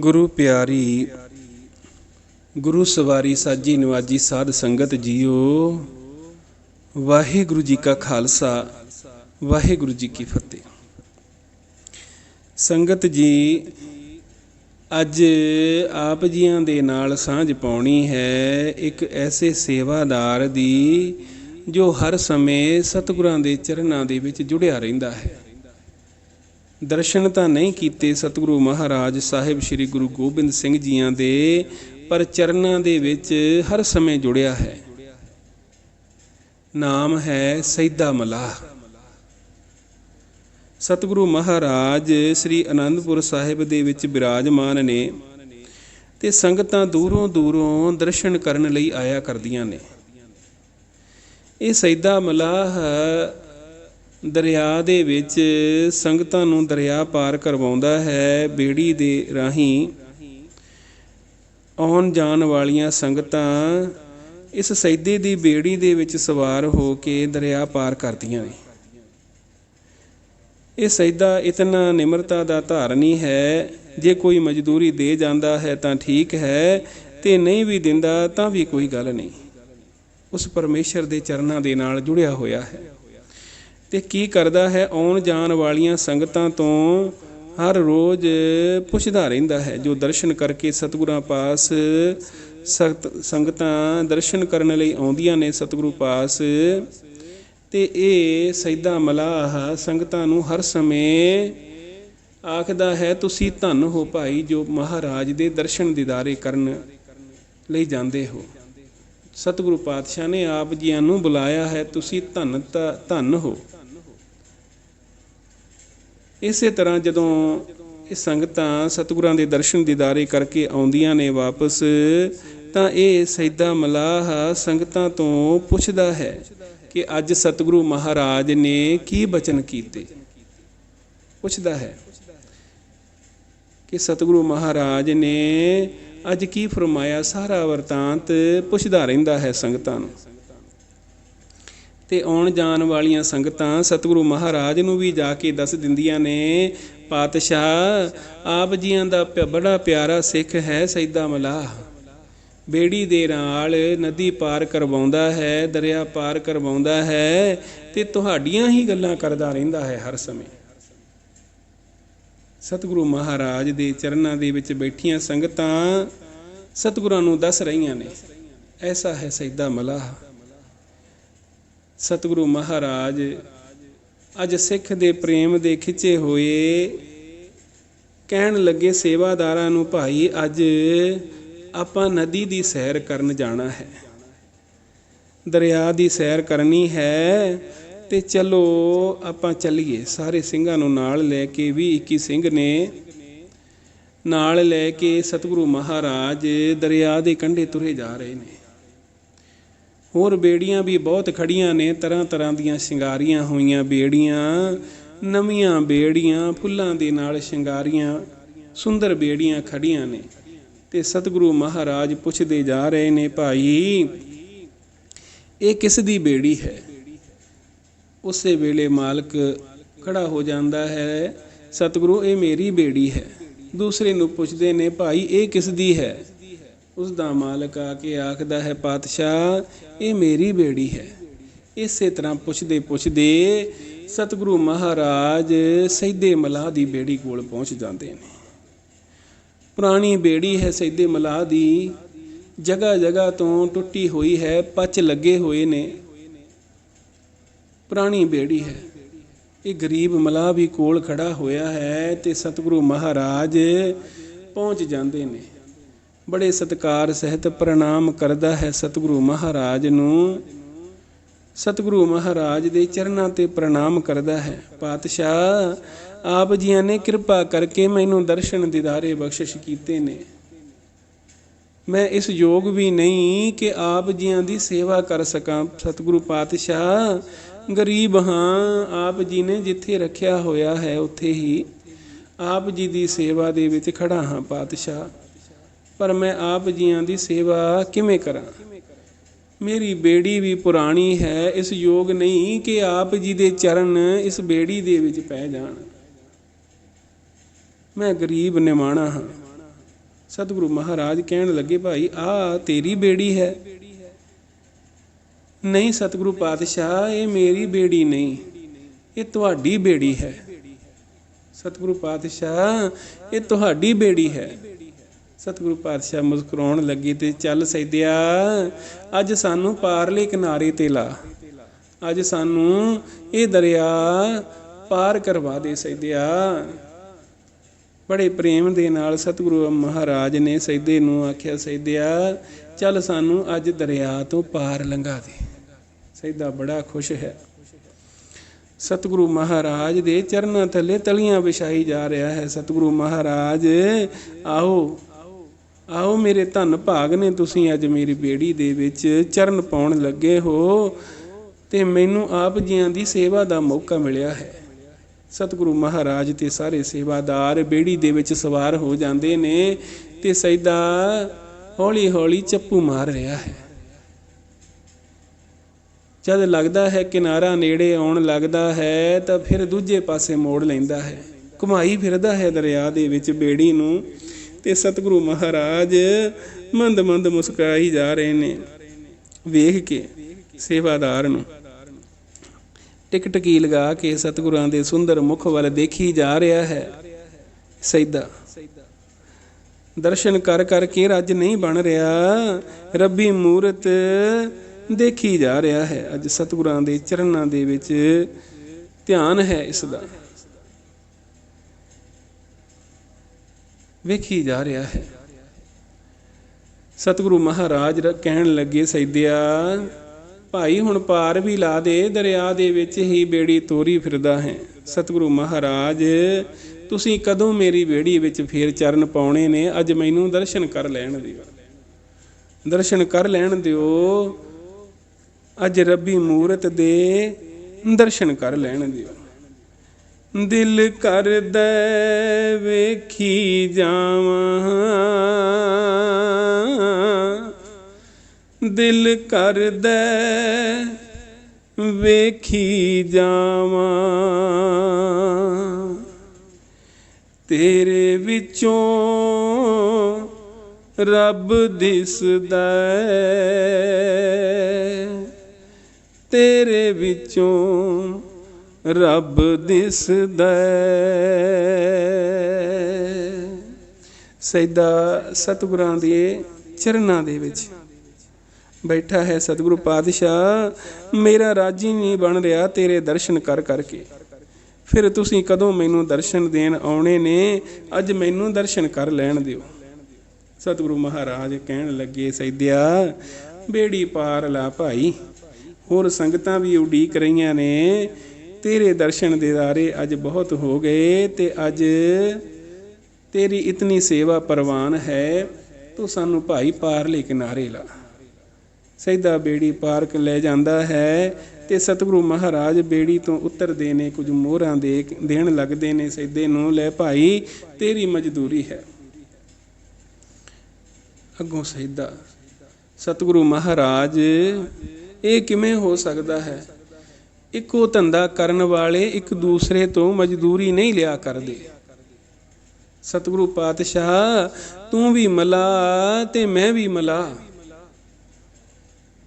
ਗੁਰੂ ਪਿਆਰੀ, ਗੁਰੂ ਸਵਾਰੀ ਸਾਜੀ ਨਿਵਾਜੀ ਸਾਧ ਸੰਗਤ ਜੀਓ, ਵਾਹਿਗੁਰੂ ਜੀ ਕਾ ਖਾਲਸਾ, ਵਾਹਿਗੁਰੂ ਜੀ ਕੀ ਫਤਿਹ। ਸੰਗਤ ਜੀ, ਅੱਜ ਆਪ ਜੀਆਂ ਦੇ ਨਾਲ ਸਾਂਝ ਪਾਉਣੀ ਹੈ ਇੱਕ ਐਸੇ ਸੇਵਾਦਾਰ ਦੀ ਜੋ ਹਰ ਸਮੇਂ ਸਤਿਗੁਰਾਂ ਦੇ ਚਰਨਾਂ ਦੇ ਵਿੱਚ ਜੁੜਿਆ ਰਹਿੰਦਾ ਹੈ। ਦਰਸ਼ਨ ਤਾਂ ਨਹੀਂ ਕੀਤੇ ਸਤਿਗੁਰੂ ਮਹਾਰਾਜ ਸਾਹਿਬ ਸ੍ਰੀ ਗੁਰੂ ਗੋਬਿੰਦ ਸਿੰਘ ਜੀਆਂ ਦੇ, ਪਰ ਚਰਨਾਂ ਦੇ ਵਿੱਚ ਹਰ ਸਮੇਂ ਜੁੜਿਆ ਹੈ। ਨਾਮ ਹੈ ਸੈਦਾ ਮਲਾਹ। ਸਤਿਗੁਰੂ ਮਹਾਰਾਜ ਸ੍ਰੀ ਅਨੰਦਪੁਰ ਸਾਹਿਬ ਦੇ ਵਿੱਚ ਬਿਰਾਜਮਾਨ ਨੇ ਤੇ ਸੰਗਤਾਂ ਦੂਰੋਂ ਦੂਰੋਂ ਦਰਸ਼ਨ ਕਰਨ ਲਈ ਆਇਆ ਕਰਦੀਆਂ ਨੇ। ਇਹ ਸੈਦਾ ਮਲਾਹ ਦਰਿਆ ਦੇ ਵਿੱਚ ਸੰਗਤਾਂ ਨੂੰ ਦਰਿਆ ਪਾਰ ਕਰਵਾਉਂਦਾ ਹੈ, ਬੇੜੀ ਦੇ ਰਾਹੀਂ ਆਉਣ ਜਾਣ ਵਾਲੀਆਂ ਸੰਗਤਾਂ ਇਸ ਸੈਦੇ ਦੀ ਬੇੜੀ ਦੇ ਵਿੱਚ ਸਵਾਰ ਹੋ ਕੇ ਦਰਿਆ ਪਾਰ ਕਰਦੀਆਂ ਨੇ। ਇਹ ਸੈਦਾ ਇਤਨਾ ਨਿਮਰਤਾ ਦਾ ਧਾਰਨੀ ਹੈ, ਜੇ ਕੋਈ ਮਜ਼ਦੂਰੀ ਦੇ ਜਾਂਦਾ ਹੈ ਤਾਂ ਠੀਕ ਹੈ, ਤੇ ਨਹੀਂ ਵੀ ਦਿੰਦਾ ਤਾਂ ਵੀ ਕੋਈ ਗੱਲ ਨਹੀਂ। ਉਸ ਪਰਮੇਸ਼ਰ ਦੇ ਚਰਨਾਂ ਦੇ ਨਾਲ ਜੁੜਿਆ ਹੋਇਆ ਹੈ। ਤੇ ਕੀ ਕਰਦਾ ਹੈ? ਆਉਣ ਜਾਣ ਵਾਲੀਆਂ ਸੰਗਤਾਂ ਤੋਂ ਹਰ ਰੋਜ਼ ਪੁੱਛਦਾ ਰਹਿੰਦਾ ਹੈ। ਜੋ ਦਰਸ਼ਨ ਕਰਕੇ ਸਤਿਗੁਰਾਂ ਪਾਸ ਸਖਤ ਸੰਗਤਾਂ ਦਰਸ਼ਨ ਕਰਨ ਲਈ ਆਉਂਦੀਆਂ ਨੇ ਸਤਿਗੁਰੂ ਪਾਸ, ਤੇ ਇਹ ਸੈਦਾ ਮਲਾਹ ਸੰਗਤਾਂ ਨੂੰ ਹਰ ਸਮੇਂ ਆਖਦਾ ਹੈ, ਤੁਸੀਂ ਧੰਨ ਹੋ ਭਾਈ ਜੋ ਮਹਾਰਾਜ ਦੇ ਦਰਸ਼ਨ ਦੀਦਾਰੇ ਕਰਨ ਲਈ ਜਾਂਦੇ ਹੋ। ਸਤਿਗੁਰੂ ਪਾਤਸ਼ਾਹ ਨੇ ਆਪ ਜੀਆਂ ਨੂੰ ਬੁਲਾਇਆ ਹੈ, ਤੁਸੀਂ ਧੰਨ ਧੰਨ ਹੋ। ਇਸੇ ਤਰ੍ਹਾਂ ਜਦੋਂ ਇਹ ਸੰਗਤਾਂ ਸਤਿਗੁਰਾਂ ਦੇ ਦਰਸ਼ਨ ਦੀਦਾਰੇ ਕਰਕੇ ਆਉਂਦੀਆਂ ਨੇ ਵਾਪਸ, ਤਾਂ ਇਹ ਸੈਦਾ ਮਲਾਹ ਸੰਗਤਾਂ ਤੋਂ ਪੁੱਛਦਾ ਹੈ ਕਿ ਅੱਜ ਸਤਿਗੁਰੂ ਮਹਾਰਾਜ ਨੇ ਕੀ ਬਚਨ ਕੀਤੇ। ਪੁੱਛਦਾ ਹੈ ਕਿ ਸਤਿਗੁਰੂ ਮਹਾਰਾਜ ਨੇ ਅੱਜ ਕੀ ਫਰਮਾਇਆ? ਸਾਰਾ ਵਰਤਾਂਤ ਪੁੱਛਦਾ ਰਹਿੰਦਾ ਹੈ ਸੰਗਤਾਂ ਨੂੰ। ਅਤੇ ਆਉਣ ਜਾਣ ਵਾਲੀਆਂ ਸੰਗਤਾਂ ਸਤਿਗੁਰੂ ਮਹਾਰਾਜ ਨੂੰ ਵੀ ਜਾ ਕੇ ਦੱਸ ਦਿੰਦੀਆਂ ਨੇ, ਪਾਤਸ਼ਾਹ, ਆਪ ਜੀਆਂ ਦਾ ਬੜਾ ਪਿਆਰਾ ਸਿੱਖ ਹੈ ਸੈਦਾ ਮਲਾਹ ਬੇੜੀ ਦੇ ਨਾਲ ਨਦੀ ਪਾਰ ਕਰਵਾਉਂਦਾ ਹੈ, ਦਰਿਆ ਪਾਰ ਕਰਵਾਉਂਦਾ ਹੈ ਤੇ ਤੁਹਾਡੀਆਂ ਹੀ ਗੱਲਾਂ ਕਰਦਾ ਰਹਿੰਦਾ ਹੈ ਹਰ ਸਮੇਂ। ਸਤਿਗੁਰੂ ਮਹਾਰਾਜ ਦੇ ਚਰਨਾਂ ਦੇ ਵਿੱਚ ਬੈਠੀਆਂ ਸੰਗਤਾਂ ਸਤਿਗੁਰਾਂ ਨੂੰ ਦੱਸ ਰਹੀਆਂ ਨੇ, ਐਸਾ ਹੈ ਸੈਦਾ ਮਲਾਹ ਸਤਿਗੁਰੂ ਮਹਾਰਾਜ, ਅੱਜ ਸਿੱਖ ਦੇ ਪ੍ਰੇਮ ਦੇ ਖਿੱਚੇ ਹੋਏ। ਕਹਿਣ ਲੱਗੇ ਸੇਵਾਦਾਰਾਂ ਨੂੰ, ਭਾਈ, ਅੱਜ ਆਪਾਂ ਨਦੀ ਦੀ ਸੈਰ ਕਰਨ ਜਾਣਾ ਹੈ। ਦਰਿਆ ਦੀ ਸੈਰ ਕਰਨੀ ਹੈ ਤੇ ਚਲੋ ਆਪਾਂ ਚੱਲੀਏ। ਸਾਰੇ ਸਿੰਘਾਂ ਨੂੰ ਨਾਲ ਲੈ ਕੇ ਵੀ 21 ਸਿੰਘ ਨੇ ਨਾਲ ਲੈ ਕੇ ਸਤਿਗੁਰੂ ਮਹਾਰਾਜ ਦਰਿਆ ਦੇ ਕੰਢੇ ਤੁਰੇ ਜਾ ਰਹੇ ਨੇ। ਹੋਰ ਬੇੜੀਆਂ ਵੀ ਬਹੁਤ ਖੜੀਆਂ ਨੇ, ਤਰ੍ਹਾਂ ਤਰ੍ਹਾਂ ਦੀਆਂ ਸ਼ਿੰਗਾਰੀਆਂ ਹੋਈਆਂ ਬੇੜੀਆਂ, ਨਵੀਆਂ ਬੇੜੀਆਂ, ਫੁੱਲਾਂ ਦੇ ਨਾਲ ਸ਼ਿੰਗਾਰੀਆਂ, ਸੁੰਦਰ ਬੇੜੀਆਂ ਖੜੀਆਂ ਨੇ। ਤੇ ਸਤਿਗੁਰੂ ਮਹਾਰਾਜ ਪੁੱਛਦੇ ਜਾ ਰਹੇ ਨੇ, ਭਾਈ, ਇਹ ਕਿਸ ਦੀ ਬੇੜੀ ਹੈ? ਉਸੇ ਵੇਲੇ ਮਾਲਕ ਖੜਾ ਹੋ ਜਾਂਦਾ ਹੈ, ਸਤਿਗੁਰੂ, ਇਹ ਮੇਰੀ ਬੇੜੀ ਹੈ। ਦੂਸਰੇ ਨੂੰ ਪੁੱਛਦੇ ਨੇ, ਭਾਈ, ਇਹ ਕਿਸ ਦੀ ਹੈ? ਉਸ ਦਾ ਮਾਲਕ ਆ ਕੇ ਆਖਦਾ ਹੈ, ਪਾਤਸ਼ਾਹ, ਇਹ ਮੇਰੀ ਬੇੜੀ ਹੈ। ਇਸੇ ਤਰ੍ਹਾਂ ਪੁੱਛਦੇ ਪੁੱਛਦੇ ਸਤਿਗੁਰੂ ਮਹਾਰਾਜ ਸੈਦੇ ਮਲਾਹ ਦੀ ਬੇੜੀ ਕੋਲ ਪਹੁੰਚ ਜਾਂਦੇ ਨੇ। ਪੁਰਾਣੀ ਬੇੜੀ ਹੈ ਸੈਦੇ ਮਲਾਹ ਦੀ ਜਗ੍ਹਾ ਜਗ੍ਹਾ ਤੋਂ ਟੁੱਟੀ ਹੋਈ ਹੈ, ਪੱਚ ਲੱਗੇ ਹੋਏ ਨੇ। ਪੁਰਾਣੀ ਬੇੜੀ ਹੈ। ਇਹ ਗਰੀਬ ਮਲਾਹ ਵੀ ਕੋਲ ਖੜਾ ਹੋਇਆ ਹੈ ਤੇ ਸਤਿਗੁਰੂ ਮਹਾਰਾਜ ਪਹੁੰਚ ਜਾਂਦੇ ਨੇ। ਬੜੇ ਸਤਕਾਰ ਸਹਿਤ ਪ੍ਰਣਾਮ ਕਰਦਾ ਹੈ ਸਤਿਗੁਰੂ ਮਹਾਰਾਜ ਨੂੰ। ਸਤਿਗੁਰੂ ਮਹਾਰਾਜ ਦੇ ਚਰਨਾਂ ਤੇ ਪ੍ਰਣਾਮ ਕਰਦਾ ਹੈ। ਪਾਤਸ਼ਾਹ, ਆਪ ਜੀਆਂ ਨੇ ਕਿਰਪਾ ਕਰਕੇ ਮੈਨੂੰ ਦਰਸ਼ਨ ਦਿਦਾਰੇ ਬਖਸ਼ਿਸ਼ ਕੀਤੇ ਨੇ। ਮੈਂ ਇਸ ਯੋਗ ਵੀ ਨਹੀਂ ਕਿ ਆਪ ਜੀਆਂ ਦੀ ਸੇਵਾ ਕਰ ਸਕਾਂ। ਸਤਿਗੁਰੂ ਪਾਤਸ਼ਾਹ, ਗਰੀਬ ਹਾਂ, ਆਪ ਜੀ ਨੇ ਜਿੱਥੇ ਰੱਖਿਆ ਹੋਇਆ ਹੈ, ਉੱਥੇ ਹੀ ਆਪ ਜੀ ਦੀ ਸੇਵਾ ਦੇ ਵਿੱਚ ਖੜਾ ਹਾਂ ਪਾਤਸ਼ਾਹ। ਪਰ ਮੈਂ ਆਪ ਜੀਆਂ ਦੀ ਸੇਵਾ ਕਿਵੇਂ ਕਰਾਂ? ਮੇਰੀ ਬੇੜੀ ਵੀ ਪੁਰਾਣੀ ਹੈ, ਇਸ ਯੋਗ ਨਹੀਂ ਕਿ ਆਪ ਜੀ ਦੇ ਚਰਨ ਇਸ ਬੇੜੀ ਦੇ ਵਿੱਚ ਪੈ ਜਾਣ। ਮੈਂ ਗਰੀਬ ਨਿਮਾਣਾ ਹਾਂ। ਸਤਿਗੁਰੂ ਮਹਾਰਾਜ ਕਹਿਣ ਲੱਗੇ, ਭਾਈ, ਆ ਤੇਰੀ ਬੇੜੀ ਹੈ। ਨਹੀਂ ਸਤਿਗੁਰੂ ਪਾਤਸ਼ਾਹ, ਇਹ ਮੇਰੀ ਬੇੜੀ ਨਹੀਂ, ਇਹ ਤੁਹਾਡੀ ਬੇੜੀ ਹੈ। ਸਤਿਗੁਰੂ ਪਾਤਸ਼ਾਹ, ਇਹ ਤੁਹਾਡੀ ਬੇੜੀ ਹੈ। ਸਤਿਗੁਰੂ ਪਾਤਸ਼ਾਹ ਮੁਸਕਰਾਉਣ ਲੱਗੇ ਤੇ ਚੱਲ ਸੈਦਿਆ, ਅੱਜ ਸਾਨੂੰ ਪਾਰਲੇ ਕਿਨਾਰੇ ਤੇ ਲਾ। ਅੱਜ ਸਾਨੂੰ ਇਹ ਦਰਿਆ ਪਾਰ ਕਰਵਾ ਦੇ ਸੈਦਿਆ। ਬੜੇ ਪ੍ਰੇਮ ਦੇ ਨਾਲ ਸਤਿਗੁਰੂ ਮਹਾਰਾਜ ਨੇ ਸੈਦੇ ਨੂੰ ਆਖਿਆ, ਸੈਦਿਆ, ਚੱਲ ਸਾਨੂੰ ਅੱਜ ਦਰਿਆ ਤੋਂ ਪਾਰ ਲੰਘਾ ਦੇ। ਸੈਦਾ ਬੜਾ ਖੁਸ਼ ਹੈ। ਸਤਿਗੁਰੂ ਮਹਾਰਾਜ ਦੇ ਚਰਨਾਂ ਥੱਲੇ ਤਲੀਆਂ ਵਿਛਾਈ ਜਾ ਰਿਹਾ ਹੈ। ਸਤਿਗੁਰੂ ਮਹਾਰਾਜ, ਆਓ। ਆਓ ਮੇਰੇ ਧੰਨ ਭਾਗ ਨੇ, ਤੁਸੀਂ ਅੱਜ ਮੇਰੀ ਬੇੜੀ ਦੇ ਵਿੱਚ ਚਰਨ ਪਾਉਣ ਲੱਗੇ ਹੋ ਤੇ ਮੈਨੂੰ ਆਪ ਜੀਆਂ ਦੀ ਸੇਵਾ ਦਾ ਮੌਕਾ ਮਿਲਿਆ ਹੈ। ਸਤਿਗੁਰੂ ਮਹਾਰਾਜ ਤੇ ਸਾਰੇ ਸੇਵਾਦਾਰ ਬੇੜੀ ਦੇ ਵਿੱਚ ਸਵਾਰ ਹੋ ਜਾਂਦੇ ਨੇ ਤੇ ਸੈਦਾ ਹੌਲੀ ਹੌਲੀ ਚੱਪੂ ਮਾਰ ਰਿਹਾ ਹੈ। ਜਦ ਲੱਗਦਾ ਹੈ ਕਿਨਾਰਾ ਨੇੜੇ ਆਉਣ ਲੱਗਦਾ ਹੈ ਤਾਂ ਫਿਰ ਦੂਜੇ ਪਾਸੇ ਮੋੜ ਲੈਂਦਾ ਹੈ। ਘੁਮਾਈ ਫਿਰਦਾ ਹੈ ਦਰਿਆ ਦੇ ਵਿੱਚ ਬੇੜੀ ਨੂੰ। ਤੇ ਸਤਿਗੁਰੂ ਮਹਾਰਾਜ ਮੰਦ ਮੰਦ ਮੁਸਕਰਾਈ ਜਾ ਰਹੇ ਨੇ। ਵੇਖ ਕੇ ਸੇਵਾਦਾਰ ਨੂੰ ਟਿਕ ਲਗਾ ਕੇ ਸਤਿਗੁਰਾਂ ਦੇ ਸੁੰਦਰ ਮੁਖ ਵੱਲ ਦੇਖੀ ਜਾ ਰਿਹਾ ਹੈ। ਸੈਦਾ ਦਰਸ਼ਨ ਕਰ ਕਰ ਕੇ ਰੱਜ ਨਹੀਂ ਬਣ ਰਿਹਾ, ਰੱਬੀ ਮੂਰਤ ਦੇਖੀ ਜਾ ਰਿਹਾ ਹੈ। ਅੱਜ ਸਤਿਗੁਰਾਂ ਦੇ ਚਰਨਾਂ ਦੇ ਵਿੱਚ ਧਿਆਨ ਹੈ ਇਸ ਦਾ। ਵੇਖੀ ਜਾ ਰਿਹਾ ਹੈ। ਸਤਿਗੁਰੂ ਮਹਾਰਾਜ ਕਹਿਣ ਲੱਗੇ, ਸੈਦਿਆ, ਭਾਈ ਹੁਣ ਪਾਰ ਵੀ ਲਾ ਦੇ, ਦਰਿਆ ਦੇ ਵਿੱਚ ਹੀ ਬੇੜੀ ਤੋਰੀ ਫਿਰਦਾ ਹੈ। ਸਤਿਗੁਰੂ ਮਹਾਰਾਜ, ਤੁਸੀਂ ਕਦੋਂ ਮੇਰੀ ਬੇੜੀ ਵਿੱਚ ਫੇਰ ਚਰਨ ਪਾਉਣੇ ਨੇ? ਅੱਜ ਮੈਨੂੰ ਦਰਸ਼ਨ ਕਰ ਲੈਣ ਦਿਓ। ਦਰਸ਼ਨ ਕਰ ਲੈਣ ਦਿਓ। ਅੱਜ ਰੱਬੀ ਮੂਰਤ ਦੇ ਦਰਸ਼ਨ ਕਰ ਲੈਣ ਦਿਓ। ਦਿਲ ਕਰਦਾ ਵੇਖੀ ਜਾਵਾਂ। ਦਿਲ ਕਰਦਾ ਵੇਖੀ ਜਾਵਾਂ। ਤੇਰੇ ਵਿੱਚੋਂ ਰੱਬ ਦਿਸਦਾ ਤੇਰੇ ਵਿੱਚੋਂ ਰੱਬ ਦਿਸਦਾ ਸੈਦਾ ਸਤਿਗੁਰਾਂ ਦੇ ਚਰਨਾਂ ਦੇ ਵਿੱਚ ਬੈਠਾ ਹੈ ਸਤਿਗੁਰੂ ਪਾਤਸ਼ਾਹ, ਮੇਰਾ ਰਾਜੀ ਨਹੀਂ ਬਣ ਰਿਹਾ ਤੇਰੇ ਦਰਸ਼ਨ ਕਰ ਕਰਕੇ। ਫਿਰ ਤੁਸੀਂ ਕਦੋਂ ਮੈਨੂੰ ਦਰਸ਼ਨ ਦੇਣ ਆਉਣੇ ਨੇ? ਅੱਜ ਮੈਨੂੰ ਦਰਸ਼ਨ ਕਰ ਲੈਣ ਦਿਓ। ਸਤਿਗੁਰੂ ਮਹਾਰਾਜ ਕਹਿਣ ਲੱਗੇ, ਸੈਦਿਆ, ਬੇੜੀ ਪਾਰ ਲਾ ਭਾਈ। ਹੋਰ ਸੰਗਤਾਂ ਵੀ ਉਡੀਕ ਰਹੀਆਂ ਨੇ। ਤੇਰੇ ਦਰਸ਼ਨ ਦੇਦਾਰੇ ਅੱਜ ਬਹੁਤ ਹੋ ਗਏ ਤੇ ਅੱਜ ਤੇਰੀ ਇਤਨੀ ਸੇਵਾ ਪ੍ਰਵਾਨ ਹੈ, ਤੂੰ ਸਾਨੂੰ ਭਾਈ ਪਾਰਲੇ ਕਿਨਾਰੇ ਲਾ। ਸੈਦਾ ਬੇੜੀ ਪਾਰਕ ਲੈ ਜਾਂਦਾ ਹੈ ਤੇ ਸਤਿਗੁਰੂ ਮਹਾਰਾਜ ਬੇੜੀ ਤੋਂ ਉਤਰਦੇ ਨੇ ਕੁਝ ਮੋਹਰਾਂ ਦੇ ਦੇਣ ਲੱਗਦੇ ਨੇ ਸੈਦੇ ਨੂੰ ਲੈ ਭਾਈ, ਤੇਰੀ ਮਜ਼ਦੂਰੀ ਹੈ। ਅੱਗੋਂ ਸੈਦਾ ਸਤਿਗੁਰੂ ਮਹਾਰਾਜ, ਇਹ ਕਿਵੇਂ ਹੋ ਸਕਦਾ ਹੈ? ਇੱਕੋ ਧੰਦਾ ਕਰਨ ਵਾਲੇ ਇੱਕ ਦੂਸਰੇ ਤੋਂ ਮਜ਼ਦੂਰੀ ਨਹੀਂ ਲਿਆ ਕਰਦੇ। ਸਤਿਗੁਰੂ ਪਾਤਸ਼ਾਹ, ਤੂੰ ਵੀ ਮਲਾ ਤੇ ਮੈਂ ਵੀ ਮਲਾ।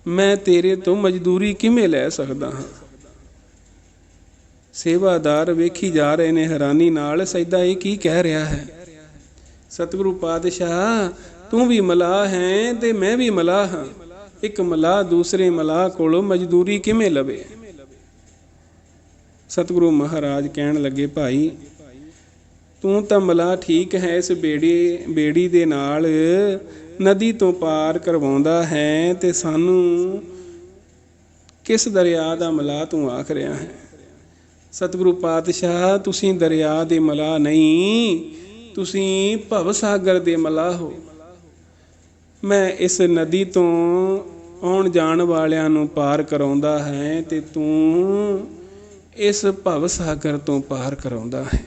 ਮੈਂ ਤੇਰੇ ਤੋਂ ਮਜ਼ਦੂਰੀ ਕਿਵੇਂ ਲੈ ਸਕਦਾ ਹਾਂ? ਸੇਵਾਦਾਰ ਵੇਖੀ ਜਾ ਰਹੇ ਨੇ ਹੈਰਾਨੀ ਨਾਲ ਸੈਦਾ ਇਹ ਕੀ ਕਹਿ ਰਿਹਾ ਹੈ? ਸਤਿਗੁਰੂ ਪਾਤਸ਼ਾਹ, ਤੂੰ ਵੀ ਮਲਾਹ ਹੈ ਤੇ ਮੈਂ ਵੀ ਮਲਾਹ ਹਾਂ। ਇੱਕ ਮਲਾਹ ਦੂਸਰੇ ਮਲਾਹ ਕੋਲੋਂ ਮਜ਼ਦੂਰੀ ਕਿਵੇਂ ਲਵੇ? ਸਤਿਗੁਰੂ ਮਹਾਰਾਜ ਕਹਿਣ ਲੱਗੇ, ਭਾਈ, ਤੂੰ ਤਾਂ ਮਲਾਹ ਠੀਕ ਹੈ, ਇਸ ਬੇੜੀ ਬੇੜੀ ਦੇ ਨਾਲ ਨਦੀ ਤੋਂ ਪਾਰ ਕਰਵਾਉਂਦਾ ਹੈ ਤੇ ਸਾਨੂੰ ਕਿਸ ਦਰਿਆ ਦਾ ਮਲਾਹ ਤੂੰ ਆਖ ਰਿਹਾ ਹੈ? ਸਤਿਗੁਰੂ ਪਾਤਸ਼ਾਹ, ਤੁਸੀਂ ਦਰਿਆ ਦੇ ਮਲਾਹ ਨਹੀਂ, ਤੁਸੀਂ ਭਵ ਸਾਗਰ ਦੇ ਮਲਾਹ ਹੋ। ਮੈਂ ਇਸ ਨਦੀ ਤੋਂ ਆਉਣ ਜਾਣ ਵਾਲਿਆਂ ਨੂੰ ਪਾਰ ਕਰਾਉਂਦਾ ਹੈ ਤੇ ਤੂੰ ਇਸ ਭਵ ਸਾਗਰ ਤੋਂ ਪਾਰ ਕਰਾਉਂਦਾ ਹੈ।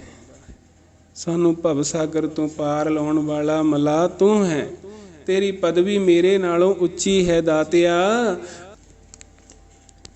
ਸਾਨੂੰ ਭਵ ਸਾਗਰ ਤੋਂ ਪਾਰ ਲਾਉਣ ਵਾਲਾ ਮਲਾ ਤੂੰ ਹੈ। ਤੇਰੀ ਪਦਵੀ ਮੇਰੇ ਨਾਲੋਂ ਉੱਚੀ ਹੈ ਦਾਤਿਆ।